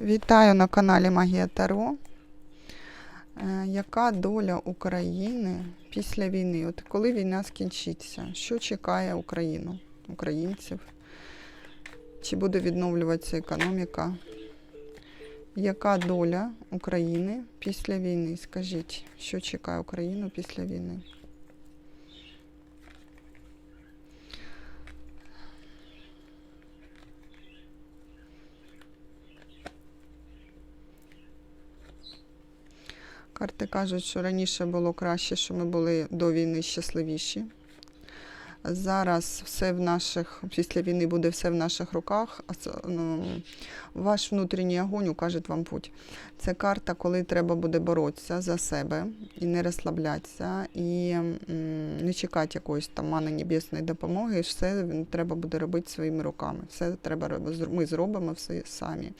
Вітаю на каналі Магія Таро. Е, Яка доля України після війни? От коли війна скінчиться? Що чекає Україну, українців? Чи буде відновлюватися економіка? Яка доля України після війни? Скажіть, що чекає Україну після війни? Карти кажуть, що раніше було краще, що ми були до війни щасливіші. Зараз все в наших, після війни буде все в наших руках. Ну, Ваш внутрішній огонь укаже вам путь. Це карта, коли треба буде боротися за себе і не розслаблятися, і не чекати якоїсь там мани небесної допомоги. Все треба буде робити своїми руками. Все треба робити. Ми зробимо все самі.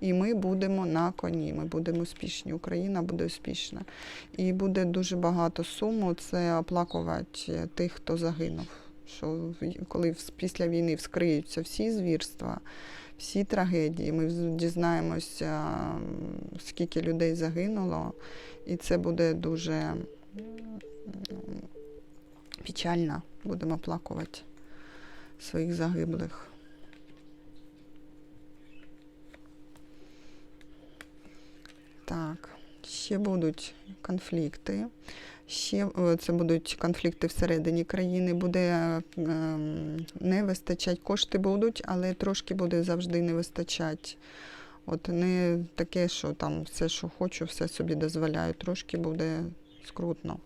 І ми будемо на коні. Ми будемо успішні. Україна буде успішна. І буде дуже багато суму. Це оплакувати тих, хто загинув. Що коли після війни вскриються всі звірства, всі трагедії, ми дізнаємося, скільки людей загинуло, і це буде дуже печально. Будемо оплакувати своїх загиблих. Так, ще будуть конфлікти. Ще е, це будуть конфлікти всередині країни. Буде ем, не вистачати, кошти будуть, але трошки буде завжди не вистачати. От не таке, що там все, що хочу, все собі дозволяю. Трошки буде скрутно.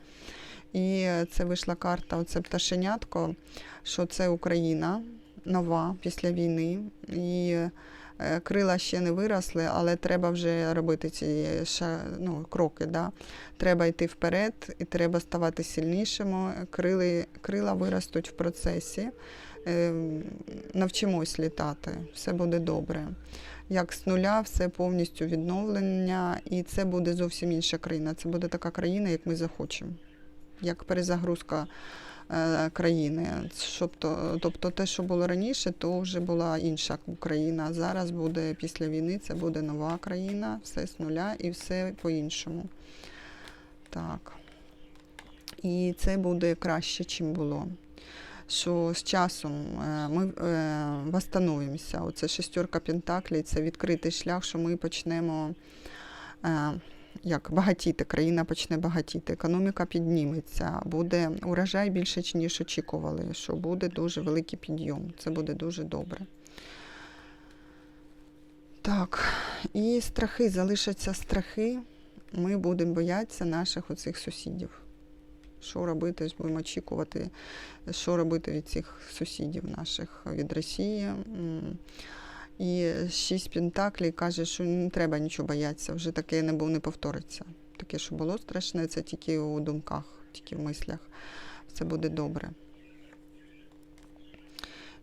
І це вийшла карта, оце пташенятко, що це Україна нова після війни. І крила ще не виросли, але треба вже робити ці ну, кроки. Да? Треба йти вперед і треба ставати сильнішими. Крили, крила виростуть в процесі. Ем, Навчимось літати, все буде добре. Як з нуля, все повністю відновлення, і це буде зовсім інша країна. Це буде така країна, як ми захочемо, як перезагрузка е, країни. Щоб тобто те, що було раніше, то вже була інша Україна. Зараз буде після війни, це буде нова країна, все з нуля і все по-іншому. Так. І це буде краще, чим було. Що з часом е, ми е, восстановимося. Оце шестерка Пентаклей, це відкритий шлях, що ми почнемо е, як багатіти, країна почне багатіти, економіка підніметься, буде урожай більше, ніж очікували, що буде дуже великий підйом. Це буде дуже добре. Так, і страхи, залишаться страхи. Ми будемо боятися наших оцих сусідів. Що робити, будемо очікувати, що робити від цих сусідів наших від Росії. І шість пентаклей каже, що не треба нічого боятися, вже таке не було, не повториться. Таке, що було страшне, це тільки у думках, тільки в мислях. Все буде добре.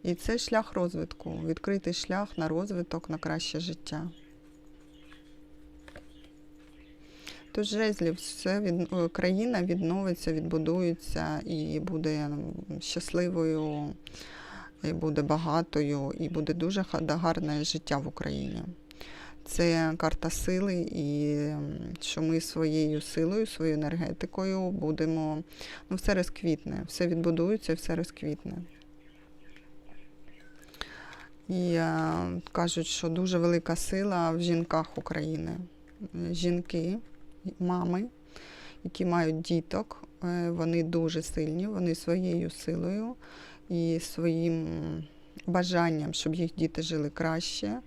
І це шлях розвитку, відкритий шлях на розвиток, на краще життя. Тож жезлів, все від, е, країна відновиться, відбудується і буде щасливою, і буде багатою, і буде дуже гарне життя в Україні. Це карта сили, і що ми своєю силою, своєю енергетикою будемо, ну, все розквітне, все відбудується, все розквітне. І е, кажуть, що дуже велика сила в жінках України. Жінки, мами, які мають діток, е, вони дуже сильні, вони своєю силою і своїм бажанням, щоб їх діти жили краще.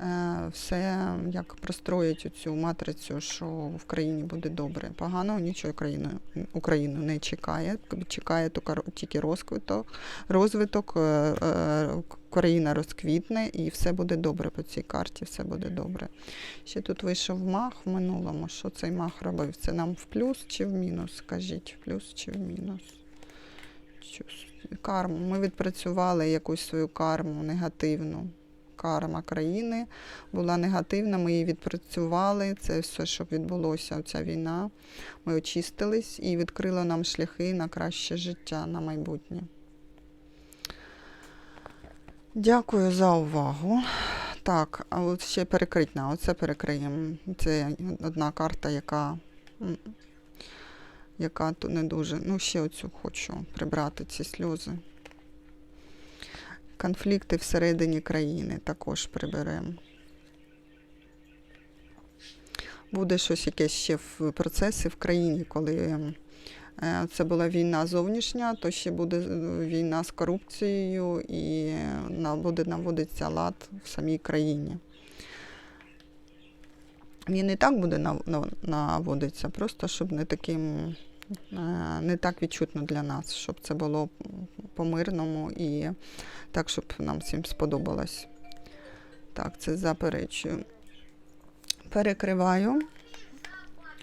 е, Все як простроїть цю матрицю, що в країні буде добре. Поганого нічого Україну, Україну не чекає. Чекає тільки- розквиток, розвиток, е, е, країна розквітне і все буде добре по цій карті, все буде добре. Ще тут вийшов мах в минулому. Що цей мах робив? Це нам в плюс чи в мінус? Скажіть, в плюс чи в мінус? Щось. Карму. Ми відпрацювали якусь свою карму негативну. Карма країни була негативна, ми її відпрацювали. Це все, що відбулося, ця війна. Ми очистились і відкрило нам шляхи на краще життя, на майбутнє. Дякую за увагу. Так, а от ще перекритна. Оце перекриємо. Це одна карта, яка, яка то не дуже. Ну, ще оцю хочу прибрати ці сльози. Конфлікти всередині країни також приберемо. Буде щось якесь ще в процесі в країні, коли е, це була війна зовнішня, то ще буде е, війна з корупцією і е, буде наводитися лад в самій країні. Він і так буде нав- нав- наводитися, просто щоб не таким не так відчутно для нас, щоб це було по-мирному і так, щоб нам всім сподобалось. Так, це заперечую. Перекриваю.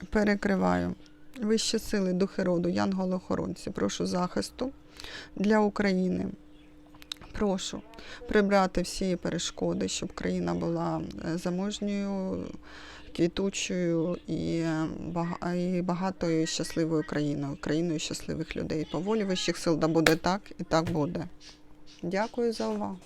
Перекриваю. Вищі сили, духи роду, янголи-охоронці, прошу захисту для України. Прошу прибрати всі перешкоди, щоб країна була е, заможньою, квітучою і, е, і багатою щасливою країною, країною щасливих людей. По вищих сил да буде так і так буде. Дякую за увагу.